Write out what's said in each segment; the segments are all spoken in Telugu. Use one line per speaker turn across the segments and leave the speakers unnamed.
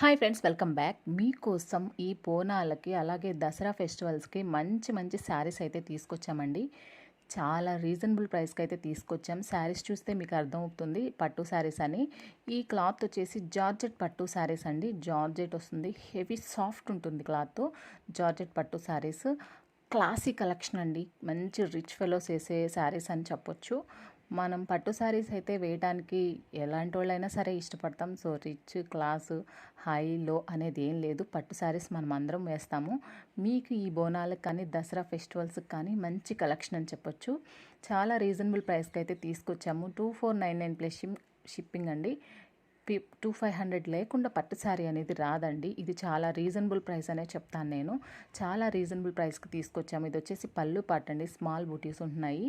హాయ్ ఫ్రెండ్స్ వెల్కమ్ బ్యాక్ మీకోసం ఈ పోనాలకి అలాగే దసరా ఫెస్టివల్స్కి మంచి మంచి శారీస్ అయితే తీసుకొచ్చామండి. చాలా రీజనబుల్ ప్రైస్కి అయితే తీసుకొచ్చాం. శారీస్ చూస్తే మీకు అర్థమవుతుంది పట్టు శారీస్ అని. ఈ క్లాత్ వచ్చేసి జార్జెట్ పట్టు శారీస్ అండి. జార్జెట్ వస్తుంది హెవీ సాఫ్ట్ ఉంటుంది క్లాత్. జార్జెట్ పట్టు శారీస్. క్లాసీ కలెక్షన్ అండి. మంచి రిచ్ ఫెలోస్ వేసే శారీస్ అని చెప్పొచ్చు. మనం పట్టు శారీస్ అయితే వేయడానికి ఎలాంటి వాళ్ళైనా సరే ఇష్టపడతాం. సో రిచ్ క్లాస్ హై లో అనేది ఏం లేదు. పట్టు శారీస్ మనం అందరం వేస్తాము. మీకు ఈ బోనాలకు కానీ దసరా ఫెస్టివల్స్కి కానీ మంచి కలెక్షన్ అని చెప్పొచ్చు. చాలా రీజనబుల్ ప్రైస్కి అయితే తీసుకొచ్చాము. Two four nine nine plus shipping అండి. టూ ఫైవ్ హండ్రెడ్ లేకుండా పట్టు శారీ అనేది రాదండి. ఇది చాలా రీజనబుల్ ప్రైస్ అనే చెప్తాను నేను. చాలా రీజనబుల్ ప్రైస్కి తీసుకొచ్చాము. ఇది వచ్చేసి పళ్ళు అండి. స్మాల్ బూటీస్ ఉంటున్నాయి.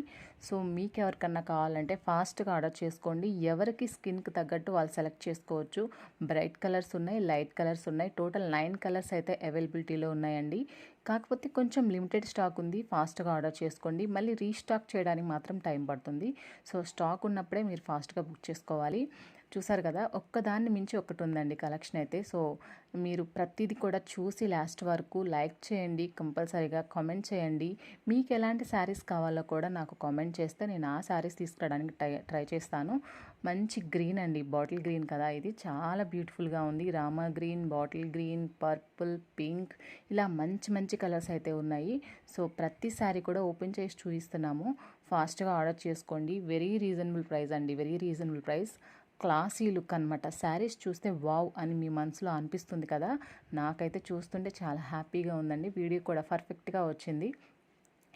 సో మీకు ఎవరికన్నా కావాలంటే ఫాస్ట్గా ఆర్డర్ చేసుకోండి. ఎవరికి స్కిన్కి తగ్గట్టు వాళ్ళు సెలెక్ట్ చేసుకోవచ్చు. బ్రైట్ కలర్స్ ఉన్నాయి లైట్ కలర్స్ ఉన్నాయి. టోటల్ నైన్ కలర్స్ అయితే అవైలబిలిటీలో ఉన్నాయండి. కాకపోతే కొంచెం లిమిటెడ్ స్టాక్ ఉంది. ఫాస్ట్గా ఆర్డర్ చేసుకోండి. మళ్ళీ రీస్టాక్ చేయడానికి మాత్రం టైం పడుతుంది. సో స్టాక్ ఉన్నప్పుడే మీరు ఫాస్ట్గా బుక్ చేసుకోవాలి. చూసారు కదా ఒక్కదాన్ని మించి ఒకటి ఉందండి కలెక్షన్ అయితే. సో మీరు ప్రతిదీ కూడా చూసి లాస్ట్ వరకు లైక్ చేయండి. కంపల్సరీగా కామెంట్ చేయండి. మీకు ఎలాంటి శారీస్ కావాలో కూడా నాకు కామెంట్ చేస్తే నేను ఆ శారీస్ తీసుకురావడానికి ట్రై ట్రై చేస్తాను. మంచి గ్రీన్ అండి. బాటిల్ గ్రీన్ కదా ఇది. చాలా బ్యూటిఫుల్గా ఉంది. Rama green bottle green purple pink. ఇలా మంచి మంచి కలర్స్ అయితే ఉన్నాయి. సో ప్రతి కూడా ఓపెన్ చేసి చూపిస్తున్నాము. ఫాస్ట్గా ఆర్డర్ చేసుకోండి. వెరీ రీజనబుల్ ప్రైస్ అండి. Very reasonable price. Classy look అనమాట శారీస్ చూస్తే వావ్ అని మీ మనసులో అనిపిస్తుంది కదా? నాకైతే చూస్తుంటే చాలా హ్యాపీగా ఉందండి. వీడియో కూడా పర్ఫెక్ట్గా వచ్చింది.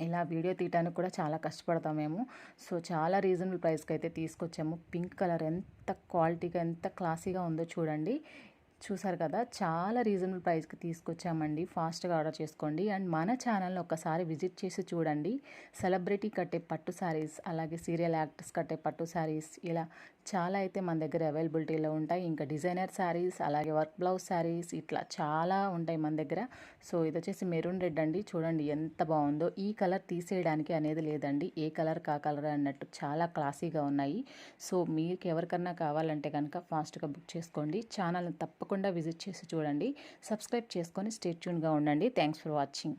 ఇలా వీడియో తీయడానికి కూడా చాలా కష్టపడతాం మేము. సో చాలా రీజనబుల్ ప్రైస్కి అయితే తీసుకొచ్చాము. పింక్ కలర్ ఎంత క్వాలిటీగా ఎంత క్లాసీగా ఉందో చూడండి. చూసారు కదా చాలా రీజనబుల్ ప్రైస్కి తీసుకొచ్చామండి. ఫాస్ట్గా ఆర్డర్ చేసుకోండి. అండ్ మన ఛానల్ని ఒకసారి విజిట్ చేసి చూడండి. సెలబ్రిటీ కట్టే పట్టు శారీస్ అలాగే సీరియల్ యాక్టర్స్ కట్టే పట్టు శారీస్ ఇలా చాలా అయితే మన దగ్గర అవైలబిలిటీలో ఉంటాయి. ఇంకా డిజైనర్ శారీస్ అలాగే వర్క్ బ్లౌజ్ శారీస్ ఇట్లా చాలా ఉంటాయి మన దగ్గర. సో ఇది వచ్చేసి మెరూన్ రెడ్ అండి. చూడండి ఎంత బాగుందో. ఈ కలర్ తీసేయడానికి అనేది లేదండి. ఏ కలర్ కా కలర్ అన్నట్టు చాలా క్లాసీగా ఉన్నాయి. సో మీకు ఎవరికన్నా కావాలంటే కనుక ఫాస్ట్గా బుక్ చేసుకోండి. ఛానల్ని తప్పకుండా విజిట్ చేసి చూడండి. సబ్స్క్రైబ్ చేసుకొని స్టేట్ట్యూన్గా ఉండండి. Thanks for watching.